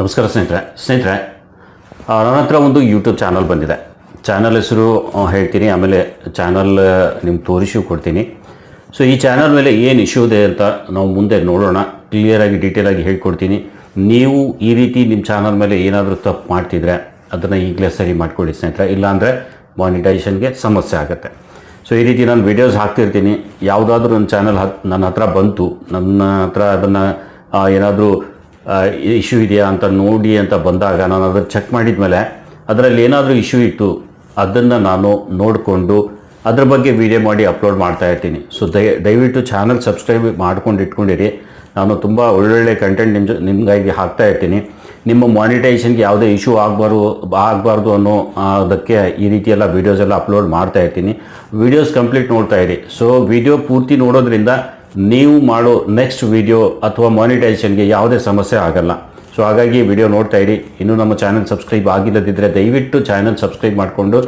ನಮಸ್ಕಾರ ಸ್ನೇಹಿತರೆ. ಸ್ನೇಹಿತರೆ ನನ್ನ ಹತ್ರ ಒಂದು ಯೂಟ್ಯೂಬ್ ಚಾನಲ್ ಬಂದಿದೆ. ಚಾನಲ್ ಹೆಸರು ಹೇಳ್ತೀನಿ. ಆಮೇಲೆ ಚಾನಲ್ ನಿಮ್ಗೆ ತೋರಿಸಿ ಕೊಡ್ತೀನಿ. ಸೊ ಈ ಚಾನಲ್ ಮೇಲೆ ಏನು ಇಶ್ಯೂ ಇದೆ ಅಂತ ನಾವು ಮುಂದೆ ನೋಡೋಣ. ಕ್ಲಿಯರಾಗಿ ಡೀಟೇಲಾಗಿ ಹೇಳ್ಕೊಡ್ತೀನಿ. ನೀವು ಈ ರೀತಿ ನಿಮ್ಮ ಚಾನಲ್ ಮೇಲೆ ಏನಾದರೂ ತಪ್ಪು ಮಾಡ್ತಿದ್ರೆ, ಅದನ್ನು ಈಗಲೇ ಸರಿ ಮಾಡ್ಕೊಳ್ಳಿ ಸ್ನೇಹಿತರೆ. ಇಲ್ಲಾಂದರೆ ಮಾನಿಟೈಸೇಷನ್ಗೆ ಸಮಸ್ಯೆ ಆಗುತ್ತೆ. ಸೊ ಈ ರೀತಿ ನಾನು ವಿಡಿಯೋಸ್ ಹಾಕ್ತಿರ್ತೀನಿ. ಯಾವುದಾದ್ರೂ ನನ್ನ ಚಾನಲ್ ಹತ್ ನನ್ನ ಹತ್ರ ಬಂತು. ನನ್ನ ಹತ್ರ ಅದನ್ನು ಏನಾದರೂ ಇಶ್ಯೂ ಇದೆಯಾ ಅಂತ ನೋಡಿ ಅಂತ ಬಂದಾಗ ನಾನು ಅದನ್ನು ಚೆಕ್ ಮಾಡಿದ ಮೇಲೆ ಅದರಲ್ಲಿ ಏನಾದರೂ ಇಶ್ಯೂ ಇತ್ತು, ಅದನ್ನು ನಾನು ನೋಡಿಕೊಂಡು ಅದ್ರ ಬಗ್ಗೆ ವಿಡಿಯೋ ಮಾಡಿ ಅಪ್ಲೋಡ್ ಮಾಡ್ತಾ ಇರ್ತೀನಿ. ಸೊ ದಯ, ದಯವಿಟ್ಟು ಚಾನಲ್ ಸಬ್ಸ್ಕ್ರೈಬ್ ಮಾಡ್ಕೊಂಡು ಇಟ್ಕೊಂಡಿರಿ. ನಾನು ತುಂಬ ಒಳ್ಳೊಳ್ಳೆ ಕಂಟೆಂಟ್ ನಿಮ್ಮ ನಿಮಗಾಗಿ ಹಾಕ್ತಾ ಇರ್ತೀನಿ. ನಿಮ್ಮ ಮಾನಿಟೈಸೇಷನ್ಗೆ ಯಾವುದೇ ಇಶ್ಯೂ ಆಗಬಾರ್ದು ಆಗಬಾರ್ದು ಅನ್ನೋ ಅದಕ್ಕೆ ಈ ರೀತಿಯೆಲ್ಲ ವೀಡಿಯೋಸ್ ಎಲ್ಲ ಅಪ್ಲೋಡ್ ಮಾಡ್ತಾ ಇರ್ತೀನಿ. ವೀಡಿಯೋಸ್ ಕಂಪ್ಲೀಟ್ ನೋಡ್ತಾ ಇರಿ. ಸೊ ವಿಡಿಯೋ ಪೂರ್ತಿ ನೋಡೋದ್ರಿಂದ ನೀವು ಮಾಡೋ ನೆಕ್ಸ್ಟ್ ವಿಡಿಯೋ ಅಥವಾ ಮಾನಿಟೈಸೇಷನ್ಗೆ ಯಾವುದೇ ಸಮಸ್ಯೆ ಆಗಲ್ಲ. ಸೊ ಹಾಗಾಗಿ ವಿಡಿಯೋ ನೋಡ್ತಾ ಇರಿ. ಇನ್ನೂ ನಮ್ಮ ಚಾನಲ್ ಸಬ್ಸ್ಕ್ರೈಬ್ ಆಗಿಲ್ಲದಿದ್ದರೆ ದಯವಿಟ್ಟು ಚಾನಲ್ ಸಬ್ಸ್ಕ್ರೈಬ್ ಮಾಡಿಕೊಂಡು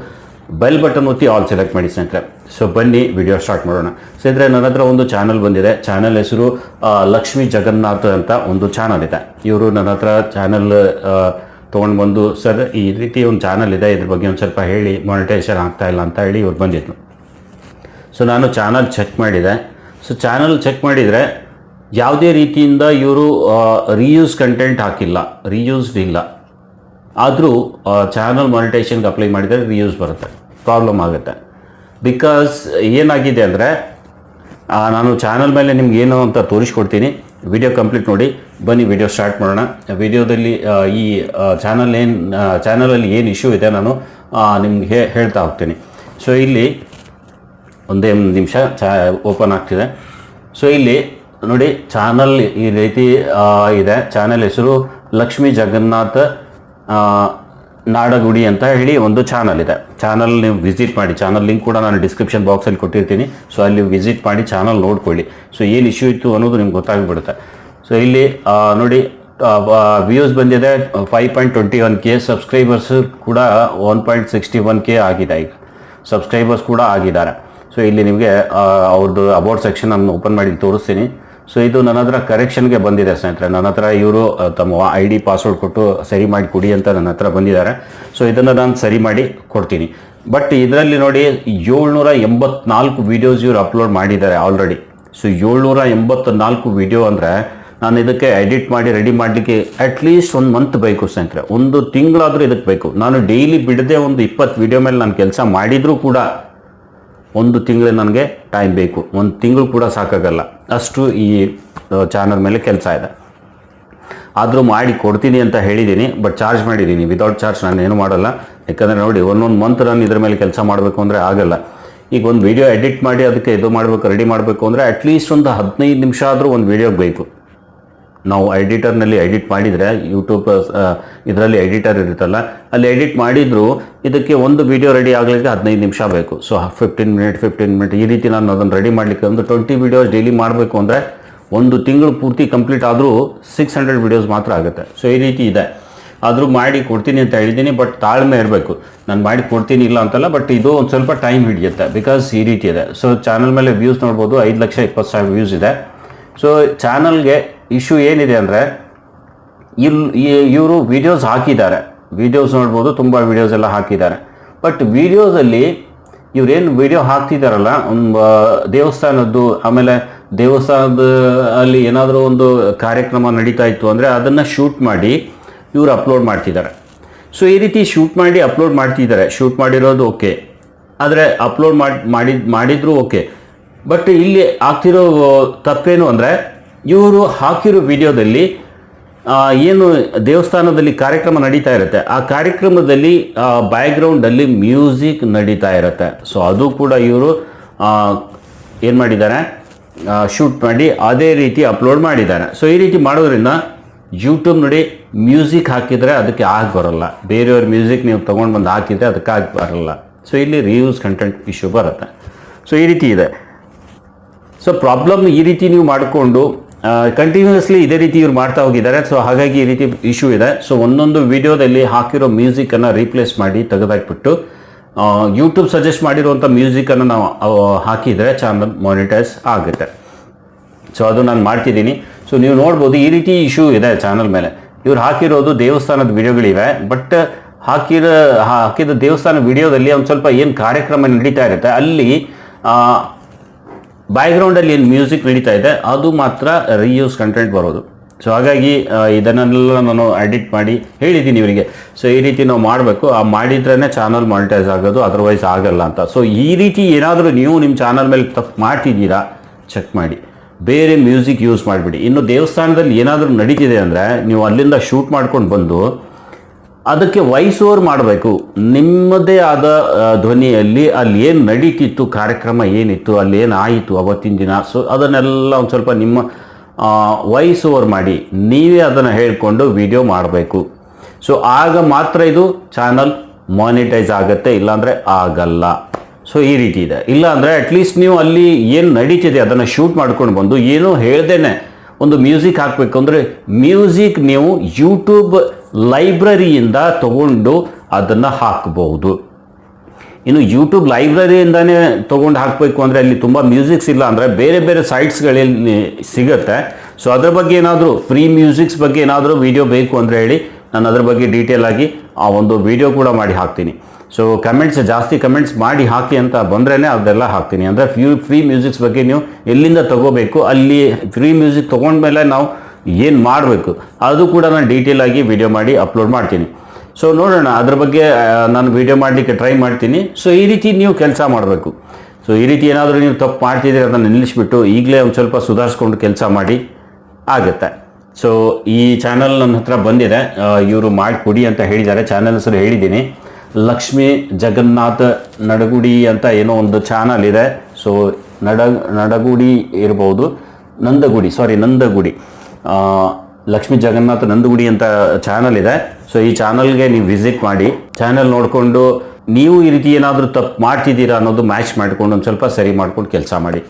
ಬೆಲ್ ಬಟನ್ ಒತ್ತಿ ಆಲ್ ಸೆಲೆಕ್ಟ್ ಮಾಡಿ ಸ್ನೇಹಿತರೆ. ಸೊ ಬನ್ನಿ ವಿಡಿಯೋ ಸ್ಟಾರ್ಟ್ ಮಾಡೋಣ. ಸ್ನೇಹಿತರೆ, ನನ್ನ ಹತ್ರ ಒಂದು ಚಾನಲ್ ಬಂದಿದೆ. ಚಾನಲ್ ಹೆಸರು ಲಕ್ಷ್ಮಿ ಜಗನ್ನಾಥ್ ಅಂತ ಒಂದು ಚಾನಲ್ ಇದೆ. ಇವರು ನನ್ನ ಹತ್ರ ಚಾನಲ್ ತೊಗೊಂಡು ಬಂದು ಸರ್, ಈ ರೀತಿ ಒಂದು ಚಾನಲ್ ಇದೆ. ಇದ್ರ ಬಗ್ಗೆ ಒಂದು ಸ್ವಲ್ಪ ಹೇಳಿ ಮಾನಿಟೈಸೇಷನ್ ಆಗ್ತಾಯಿಲ್ಲ ಅಂತ ಹೇಳಿ ಇವ್ರು ಬಂದಿದ್ರು. ಸೊ ನಾನು ಚಾನಲ್ ಚೆಕ್ ಮಾಡಿದೆ. ಸೊ ಚಾನಲ್ ಚೆಕ್ ಮಾಡಿದರೆ ಯಾವುದೇ ರೀತಿಯಿಂದ ಇವರು ರೀಯೂಸ್ ಕಂಟೆಂಟ್ ಹಾಕಿಲ್ಲ ರೀಯೂಸ್ಡ್ ಇಲ್ಲ. ಆದರೂ ಚಾನಲ್ ಮಾನಿಟೈಸೇಷನ್ಗೆ ಅಪ್ಲೈ ಮಾಡಿದರೆ ರೀಯೂಸ್ ಬರುತ್ತೆ ಪ್ರಾಬ್ಲಮ್ ಆಗುತ್ತೆ. ಬಿಕಾಸ್ ಏನಾಗಿದೆ ಅಂದರೆ ನಾನು ಚಾನಲ್ ಮೇಲೆ ನಿಮ್ಗೆ ಏನು ಅಂತ ತೋರಿಸ್ಕೊಡ್ತೀನಿ. ವಿಡಿಯೋ ಕಂಪ್ಲೀಟ್ ನೋಡಿ, ಬನ್ನಿ ವಿಡಿಯೋ ಸ್ಟಾರ್ಟ್ ಮಾಡೋಣ. ವಿಡಿಯೋದಲ್ಲಿ ಈ ಚಾನಲ್ ಏನು ಚಾನಲಲ್ಲಿ ಏನು ಇಶ್ಯೂ ಇದೆ ನಾನು ನಿಮ್ಗೆ ಹೇಳ್ತಾ ಹೋಗ್ತೀನಿ. ಸೊ ಇಲ್ಲಿ ಒಂದೇ ಒಂದು ನಿಮಿಷ ಚಾ ಓಪನ್ ಆಗ್ತಿದೆ. ಸೊ ಇಲ್ಲಿ ನೋಡಿ ಚಾನಲ್ ಈ ರೀತಿ ಇದೆ. ಚಾನಲ್ ಹೆಸರು ಲಕ್ಷ್ಮೀ ಜಗನ್ನಾಥ್ ನಾಡಗುಡಿ ಅಂತ ಹೇಳಿ ಒಂದು ಚಾನಲ್ ಇದೆ. ಚಾನಲ್ ನೀವು ವಿಸಿಟ್ ಮಾಡಿ, ಚಾನಲ್ ಲಿಂಕ್ ಕೂಡ ನಾನು ಡಿಸ್ಕ್ರಿಪ್ಷನ್ ಬಾಕ್ಸಲ್ಲಿ ಕೊಟ್ಟಿರ್ತೀನಿ. ಸೊ ಅಲ್ಲಿ ವಿಸಿಟ್ ಮಾಡಿ ಚಾನಲ್ ನೋಡ್ಕೊಳ್ಳಿ. ಸೊ ಏನು ಇಶ್ಯೂ ಇತ್ತು ಅನ್ನೋದು ನಿಮ್ಗೆ ಗೊತ್ತಾಗ್ಬಿಡುತ್ತೆ. ಸೊ ಇಲ್ಲಿ ನೋಡಿ ವ್ಯೂಸ್ ಬಂದಿದೆ. Five point twenty one K subscribers ಕೂಡ one point sixty one K ಆಗಿದೆ ಈಗ. ಸಬ್ಸ್ಕ್ರೈಬರ್ಸ್ ಕೂಡ ಆಗಿದ್ದಾರೆ. ಸೊ ಇಲ್ಲಿ ನಿಮಗೆ ಅವ್ರದ್ದು ಅಬೌಟ್ ಸೆಕ್ಷನ್ ನಾನು ಓಪನ್ ಮಾಡಿ ತೋರಿಸ್ತೀನಿ. ಸೊ ಇದು ನನ್ನ ಹತ್ರ ಕರೆಕ್ಷನ್ಗೆ ಬಂದಿದೆ ಸ್ನೇಹಿತರೆ. ನನ್ನ ಹತ್ರ ಇವರು ತಮ್ಮ ಐ ಡಿ ಪಾಸ್ವರ್ಡ್ ಕೊಟ್ಟು ಸರಿ ಮಾಡಿ ಕೊಡಿ ಅಂತ ನನ್ನ ಹತ್ರ ಬಂದಿದ್ದಾರೆ. ಸೊ ಇದನ್ನು ನಾನು ಸರಿ ಮಾಡಿ ಕೊಡ್ತೀನಿ. ಬಟ್ ಇದರಲ್ಲಿ ನೋಡಿ ಏಳ್ನೂರ ಎಂಬತ್ನಾಲ್ಕು ವೀಡಿಯೋಸ್ ಇವರು ಅಪ್ಲೋಡ್ ಮಾಡಿದ್ದಾರೆ ಆಲ್ರೆಡಿ ಸೊ ಏಳ್ನೂರ ಎಂಬತ್ನಾಲ್ಕು ವಿಡಿಯೋ ಅಂದರೆ ನಾನು ಇದಕ್ಕೆ ಎಡಿಟ್ ಮಾಡಿ ರೆಡಿ ಮಾಡಲಿಕ್ಕೆ ಅಟ್ಲೀಸ್ಟ್ ಒಂದು ಮಂತ್ ಬೇಕು ಸ್ನೇಹಿತರೆ. ಒಂದು ತಿಂಗಳಾದರೂ ಇದಕ್ಕೆ ಬೇಕು. ನಾನು ಡೈಲಿ ಬಿಡದೆ ಒಂದು ಇಪ್ಪತ್ತು ವಿಡಿಯೋ ಮೇಲೆ ನಾನು ಕೆಲಸ ಮಾಡಿದರೂ ಕೂಡ ಒಂದು ತಿಂಗಳು ನನಗೆ ಟೈಮ್ ಬೇಕು. ಒಂದು ತಿಂಗಳು ಕೂಡ ಸಾಕಾಗಲ್ಲ. ಅಷ್ಟು ಈ ಚಾನಲ್ ಮೇಲೆ ಕೆಲಸ ಇದೆ. ಆದರೂ ಮಾಡಿ ಕೊಡ್ತೀನಿ ಅಂತ ಹೇಳಿದ್ದೀನಿ ಬಟ್ ಚಾರ್ಜ್ ಮಾಡಿದ್ದೀನಿ ವಿದೌಟ್ ಚಾರ್ಜ್ ನಾನು ಏನು ಮಾಡಲ್ಲ. ಯಾಕಂದರೆ ನೋಡಿ, ಒಂದೊಂದು ಮಂತ್ ನಾನು ಇದ್ರ ಮೇಲೆ ಕೆಲಸ ಮಾಡಬೇಕು ಅಂದರೆ ಆಗಲ್ಲ. ಈಗ ಒಂದು ವೀಡಿಯೋ ಎಡಿಟ್ ಮಾಡಿ, ಅದಕ್ಕೆ ಇದು ಮಾಡಬೇಕು ರೆಡಿ ಮಾಡಬೇಕು ಅಂದರೆ ಅಟ್ಲೀಸ್ಟ್ ಒಂದು ಹದಿನೈದು ನಿಮಿಷ ಆದರೂ ಒಂದು ವಿಡಿಯೋ ಬೇಕು. ನಾವು ಎಡಿಟರ್ನಲ್ಲಿ ಎಡಿಟ್ ಮಾಡಿದರೆ ಯೂಟ್ಯೂಬ್ ಇದರಲ್ಲಿ ಎಡಿಟರ್ ಇರುತ್ತಲ್ಲ, ಅಲ್ಲಿ ಎಡಿಟ್ ಮಾಡಿದರೂ ಇದಕ್ಕೆ ಒಂದು ವಿಡಿಯೋ ರೆಡಿ ಆಗಲಿಕ್ಕೆ ಹದಿನೈದು ನಿಮಿಷ ಬೇಕು. So fifteen minute fifteen minute ಈ ರೀತಿ ನಾನು ಅದನ್ನು ರೆಡಿ ಮಾಡಲಿಕ್ಕೆ ಒಂದು ಟ್ವೆಂಟಿ ವೀಡಿಯೋಸ್ ಡೈಲಿ ಮಾಡಬೇಕು ಅಂದರೆ ಒಂದು ತಿಂಗಳು ಪೂರ್ತಿ ಕಂಪ್ಲೀಟ್ ಆದರೂ ಸಿಕ್ಸ್ ಹಂಡ್ರೆಡ್ ವೀಡಿಯೋಸ್ ಮಾತ್ರ ಆಗುತ್ತೆ. ಸೊ ಈ ರೀತಿ ಇದೆ. ಆದರೂ ಮಾಡಿ ಕೊಡ್ತೀನಿ ಅಂತ ಹೇಳಿದ್ದೀನಿ ಬಟ್ ತಾಳ್ಮೆ ಇರಬೇಕು. ನಾನು ಮಾಡಿ ಕೊಡ್ತೀನಿ ಇಲ್ಲ ಅಂತಲ್ಲ ಬಟ್ ಇದು ಒಂದು ಸ್ವಲ್ಪ ಟೈಮ್ ಹಿಡಿಯುತ್ತೆ ಬಿಕಾಸ್ ಈ ರೀತಿ ಇದೆ. ಸೊ ಚಾನಲ್ ಮೇಲೆ ವ್ಯೂಸ್ ನೋಡ್ಬೋದು, ಐದು ಲಕ್ಷ ಇಪ್ಪತ್ತು ಸಾವಿರ ವ್ಯೂಸ್ ಇದೆ. ಸೊ ಚಾನಲ್ಗೆ ಇಶ್ಯೂ ಏನಿದೆ ಅಂದರೆ ಇಲ್ಲಿ ಇವರು ವಿಡಿಯೋಸ್ ಹಾಕಿದ್ದಾರೆ. ವಿಡಿಯೋಸ್ ನೋಡ್ಬೋದು, ತುಂಬ ವಿಡಿಯೋಸ್ ಎಲ್ಲ ಹಾಕಿದ್ದಾರೆ. ಬಟ್ ವೀಡಿಯೋದಲ್ಲಿ ಇವರೇನು ವಿಡಿಯೋ ಹಾಕ್ತಿದ್ದಾರಲ್ಲ ದೇವಸ್ಥಾನದ್ದು, ಆಮೇಲೆ ದೇವಸ್ಥಾನದ ಅಲ್ಲಿ ಏನಾದರೂ ಒಂದು ಕಾರ್ಯಕ್ರಮ ನಡೀತಾ ಇತ್ತು ಅಂದರೆ ಅದನ್ನು ಶೂಟ್ ಮಾಡಿ ಇವರು ಅಪ್ಲೋಡ್ ಮಾಡ್ತಿದ್ದಾರೆ. ಸೊ ಈ ರೀತಿ ಶೂಟ್ ಮಾಡಿ ಅಪ್ಲೋಡ್ ಮಾಡ್ತಿದ್ದಾರೆ. ಶೂಟ್ ಮಾಡಿರೋದು ಓಕೆ ಆದರೆ ಅಪ್ಲೋಡ್ ಮಾಡಿ ಮಾಡಿದ್ದು ಮಾಡಿದ್ರು ಓಕೆ ಬಟ್ ಇಲ್ಲಿ ಆಗ್ತಿರೋ ತಪ್ಪೇನು ಅಂದರೆ ಇವರು ಹಾಕಿರೋ ವಿಡಿಯೋದಲ್ಲಿ ಏನು ದೇವಸ್ಥಾನದಲ್ಲಿ ಕಾರ್ಯಕ್ರಮ ನಡೀತಾ ಇರುತ್ತೆ, ಆ ಕಾರ್ಯಕ್ರಮದಲ್ಲಿ ಬ್ಯಾಕ್ಗ್ರೌಂಡಲ್ಲಿ ಮ್ಯೂಸಿಕ್ ನಡೀತಾ ಇರುತ್ತೆ. ಸೊ ಅದು ಕೂಡ ಇವರು ಏನು ಮಾಡಿದ್ದಾರೆ ಶೂಟ್ ಮಾಡಿ, ಅದೇ ರೀತಿ ಅಪ್ಲೋಡ್ ಮಾಡಿದ್ದಾರೆ. ಸೊ ಈ ರೀತಿ ಮಾಡೋದ್ರಿಂದ ಯೂಟ್ಯೂಬ್ ನೋಡಿ ಮ್ಯೂಸಿಕ್ ಹಾಕಿದರೆ ಅದಕ್ಕೆ ಆಗಿ ಬರೋಲ್ಲ. ಬೇರೆಯವ್ರ ಮ್ಯೂಸಿಕ್ ನೀವು ತೊಗೊಂಡು ಬಂದು ಹಾಕಿದರೆ ಅದಕ್ಕೆ ಆಗಿ ಬರಲ್ಲ. ಸೊ ಇಲ್ಲಿ ರಿಯೂಸ್ ಕಂಟೆಂಟ್ ಇಶ್ಯೂ ಬರುತ್ತೆ. ಸೊ ಈ ರೀತಿ ಇದೆ. ಸೊ ಪ್ರಾಬ್ಲಮ್ ಈ ರೀತಿ ನೀವು ಮಾಡಿಕೊಂಡು ಕಂಟಿನ್ಯೂಸ್ಲಿ ಇದೇ ರೀತಿ ಇವ್ರು ಮಾಡ್ತಾ ಹೋಗಿದ್ದಾರೆ. ಸೊ ಹಾಗಾಗಿ ಈ ರೀತಿ ಇಶ್ಯೂ ಇದೆ. ಸೊ ಒಂದೊಂದು ವಿಡಿಯೋದಲ್ಲಿ ಹಾಕಿರೋ ಮ್ಯೂಸಿಕನ್ನು ರೀಪ್ಲೇಸ್ ಮಾಡಿ ತೆಗೆದಾಕ್ಬಿಟ್ಟು ಯೂಟ್ಯೂಬ್ ಸಜೆಸ್ಟ್ ಮಾಡಿರುವಂಥ ಮ್ಯೂಸಿಕನ್ನು ನಾವು ಹಾಕಿದರೆ ಚಾನಲ್ ಮಾನಿಟೈಸ್ ಆಗುತ್ತೆ. ಸೊ ಅದು ನಾನು ಮಾಡ್ತಿದ್ದೀನಿ. ಸೊ ನೀವು ನೋಡ್ಬೋದು ಈ ರೀತಿ ಇಶ್ಯೂ ಇದೆ ಚಾನಲ್ ಮೇಲೆ. ಇವ್ರು ಹಾಕಿರೋದು ದೇವಸ್ಥಾನದ ವಿಡಿಯೋಗಳಿವೆ ಬಟ್ ಹಾಕಿರೋ, ಹಾಕಿದ ದೇವಸ್ಥಾನ ವಿಡಿಯೋದಲ್ಲಿ ಒಂದು ಸ್ವಲ್ಪ ಏನು ಕಾರ್ಯಕ್ರಮ ನಡೀತಾ ಇರುತ್ತೆ, ಅಲ್ಲಿ ಬ್ಯಾಕ್ಗ್ರೌಂಡಲ್ಲಿ ಏನು ಮ್ಯೂಸಿಕ್ ನಡೀತಾ ಇದೆ, ಅದು ಮಾತ್ರ ರೀಯೂಸ್ ಕಂಟೆಂಟ್ ಬರೋದು. ಸೊ ಹಾಗಾಗಿ ಇದನ್ನೆಲ್ಲ ನಾನು ಎಡಿಟ್ ಮಾಡಿ ಹೇಳಿದ್ದೀನಿ ಇವರಿಗೆ. ಸೊ ಈ ರೀತಿ ನಾವು ಮಾಡಬೇಕು. ಆ ಮಾಡಿದ್ರೇ ಚಾನಲ್ ಮಾನಿಟೈಸ್ ಆಗೋದು ಅದರ್ವೈಸ್ ಆಗಲ್ಲ ಅಂತ. ಸೊ ಈ ರೀತಿ ಏನಾದರೂ ನೀವು ನಿಮ್ಮ ಚಾನಲ್ ಮೇಲೆ ತಪ್ಪು ಮಾಡ್ತಿದ್ದೀರಾ ಚೆಕ್ ಮಾಡಿ. ಬೇರೆ ಮ್ಯೂಸಿಕ್ ಯೂಸ್ ಮಾಡಿಬಿಡಿ. ಇನ್ನು ದೇವಸ್ಥಾನದಲ್ಲಿ ಏನಾದರೂ ನಡೀತಿದೆ ಅಂದರೆ, ನೀವು ಅಲ್ಲಿಂದ ಶೂಟ್ ಮಾಡ್ಕೊಂಡು ಬಂದು ಅದಕ್ಕೆ ವಾಯ್ಸ್ ಓವರ್ ಮಾಡಬೇಕು. ನಿಮ್ಮದೇ ಆದ ಧ್ವನಿಯಲ್ಲಿ ಅಲ್ಲಿ ಏನು ನಡೀತಿತ್ತು, ಕಾರ್ಯಕ್ರಮ ಏನಿತ್ತು, ಅಲ್ಲಿ ಏನು ಆಯಿತು ಅವತ್ತಿನ ದಿನ? ಸೊ, ಅದನ್ನೆಲ್ಲ ಒಂದು ಸ್ವಲ್ಪ ನಿಮ್ಮ ವಾಯ್ಸ್ ಓವರ್ ಮಾಡಿ. ನೀವೇ ಅದನ್ನು ಹೇಳಿಕೊಂಡು ವಿಡಿಯೋ ಮಾಡಬೇಕು. ಸೊ, ಆಗ ಮಾತ್ರ ಇದು ಚಾನಲ್ ಮಾನಿಟೈಸ್ ಆಗುತ್ತೆ, ಇಲ್ಲಾಂದರೆ ಆಗಲ್ಲ. ಸೊ, ಈ ರೀತಿ ಇದೆ. ಇಲ್ಲಾಂದರೆ ಅಟ್ಲೀಸ್ಟ್ ನೀವು ಅಲ್ಲಿ ಏನು ನಡೀತಿದೆ ಅದನ್ನು ಶೂಟ್ ಮಾಡ್ಕೊಂಡು ಬಂದು, ಏನೂ ಹೇಳ್ದೇನೆ. ಒಂದು ಮ್ಯೂಸಿಕ್ ಹಾಕಬೇಕು ಅಂದರೆ ಮ್ಯೂಸಿಕ್ ನೀವು ಯೂಟ್ಯೂಬ್ ಲೈಬ್ರರಿಯಿಂದ ತಗೊಂಡು ಅದನ್ನು ಹಾಕಬಹುದು ಇನ್ನು ಯೂಟ್ಯೂಬ್ ಲೈಬ್ರರಿಯಿಂದನೇ ತೊಗೊಂಡು ಹಾಕಬೇಕು ಅಂದರೆ ಅಲ್ಲಿ ತುಂಬ ಮ್ಯೂಸಿಕ್ಸ್ ಇಲ್ಲ ಅಂದರೆ ಬೇರೆ ಬೇರೆ ಸೈಟ್ಸ್ಗಳಲ್ಲಿ ಸಿಗುತ್ತೆ. ಸೊ ಅದ್ರ ಬಗ್ಗೆ ಏನಾದರೂ ಫ್ರೀ ಮ್ಯೂಸಿಕ್ಸ್ ಬಗ್ಗೆ ಏನಾದರೂ ವಿಡಿಯೋ ಬೇಕು ಅಂದರೆ ಹೇಳಿ ನಾನು ಅದ್ರ ಬಗ್ಗೆ ಡೀಟೇಲ್ ಆಗಿ ಆ ಒಂದು ವಿಡಿಯೋ ಕೂಡ ಮಾಡಿ ಹಾಕ್ತೀನಿ. ಸೊ ಕಮೆಂಟ್ಸ್ ಜಾಸ್ತಿ ಕಮೆಂಟ್ಸ್ ಮಾಡಿ ಹಾಕಿ ಅಂತ ಬಂದ್ರೇ ಅದೆಲ್ಲ ಹಾಕ್ತೀನಿ. ಅಂದರೆ ಫ್ಯೂ ಫ್ರೀ ಮ್ಯೂಸಿಕ್ಸ್ ಬಗ್ಗೆ ನೀವು ಎಲ್ಲಿಂದ ತಗೋಬೇಕು, ಅಲ್ಲಿ ಫ್ರೀ ಮ್ಯೂಸಿಕ್ ತೊಗೊಂಡ್ಮೇಲೆ ನಾವು ಏನು ಮಾಡಬೇಕು? ಅದು ಕೂಡ ನಾನು ಡೀಟೇಲ್ ಆಗಿ ವಿಡಿಯೋ ಮಾಡಿ ಅಪ್ಲೋಡ್ ಮಾಡ್ತೀನಿ. ಸೊ ನೋಡೋಣ. ಅದ್ರ ಬಗ್ಗೆ ನಾನು ವಿಡಿಯೋ ಮಾಡಲಿಕ್ಕೆ ಟ್ರೈ ಮಾಡ್ತೀನಿ. ಸೊ ಈ ರೀತಿ ನೀವು ಕೆಲಸ ಮಾಡಬೇಕು. ಸೊ ಈ ರೀತಿ ಏನಾದರೂ ನೀವು ತಪ್ಪು ಮಾಡ್ತಿದ್ದೀರಿ ಅದನ್ನು ನಿಲ್ಲಿಸ್ಬಿಟ್ಟು ಈಗಲೇ ಒಂದು ಸ್ವಲ್ಪ ಸುಧಾರಿಸ್ಕೊಂಡು ಕೆಲಸ ಮಾಡಿ ಆಗುತ್ತೆ. ಸೊ ಈ ಚಾನಲ್ ನನ್ನ ಹತ್ರ ಬಂದಿದೆ. ಇವರು ಮಾಡಿಕೊಡಿ ಅಂತ ಹೇಳಿದ್ದಾರೆ. ಚಾನಲ್ ಹೆಸರು ಹೇಳಿದ್ದೀನಿ. ಲಕ್ಷ್ಮೀ ಜಗನ್ನಾಥ್ ನಡಗುಡಿ ಅಂತ ಏನೋ ಒಂದು ಚಾನಲ್ ಇದೆ. ಸೊ ನಡ, ನಡಗುಡಿ ಇರ್ಬೋದು. ನಂದಗುಡಿ ಸಾರಿ ನಂದಗುಡಿ. ಲಕ್ಷ್ಮೀ ಜಗನ್ನಾಥ ನಂದಗುಡಿ ಅಂತ ಚಾನಲ್ ಇದೆ. ಸೊ ಈ ಚಾನಲ್ಗೆ ನೀವು ವಿಸಿಟ್ ಮಾಡಿ ಚಾನಲ್ ನೋಡಿಕೊಂಡು ನೀವು ಈ ರೀತಿ ಏನಾದರೂ ತಪ್ಪು ಮಾಡ್ತಿದ್ದೀರಾ ಅನ್ನೋದು ಮ್ಯಾಚ್ ಮಾಡಿಕೊಂಡು ಒಂದು ಸ್ವಲ್ಪ ಸರಿ ಮಾಡ್ಕೊಂಡು ಕೆಲಸ ಮಾಡಿ.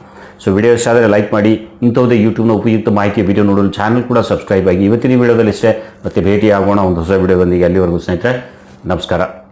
ಸೊ ವಿಡಿಯೋ ಇಷ್ಟ ಆದರೆ ಲೈಕ್ ಮಾಡಿ ಇಂಥವುದೇ ಯೂಟ್ಯೂಬ್ನ ಉಪಯುಕ್ತ ಮಾಹಿತಿ ವಿಡಿಯೋ ನೋಡಲು ಚಾನಲ್ ಕೂಡ ಸಬ್ಸ್ಕ್ರೈಬ್ ಆಗಿ, ಇವತ್ತಿನ ವಿಡಿಯೋದಲ್ಲಿ ಇಷ್ಟೇ ಮತ್ತೆ ಭೇಟಿ ಆಗೋಣ ಒಂದು ಹೊಸ ವಿಡಿಯೋದೊಂದಿಗೆ ಅಲ್ಲಿವರೆಗೂ ಸ್ನೇಹಿತರೆ, ನಮಸ್ಕಾರ.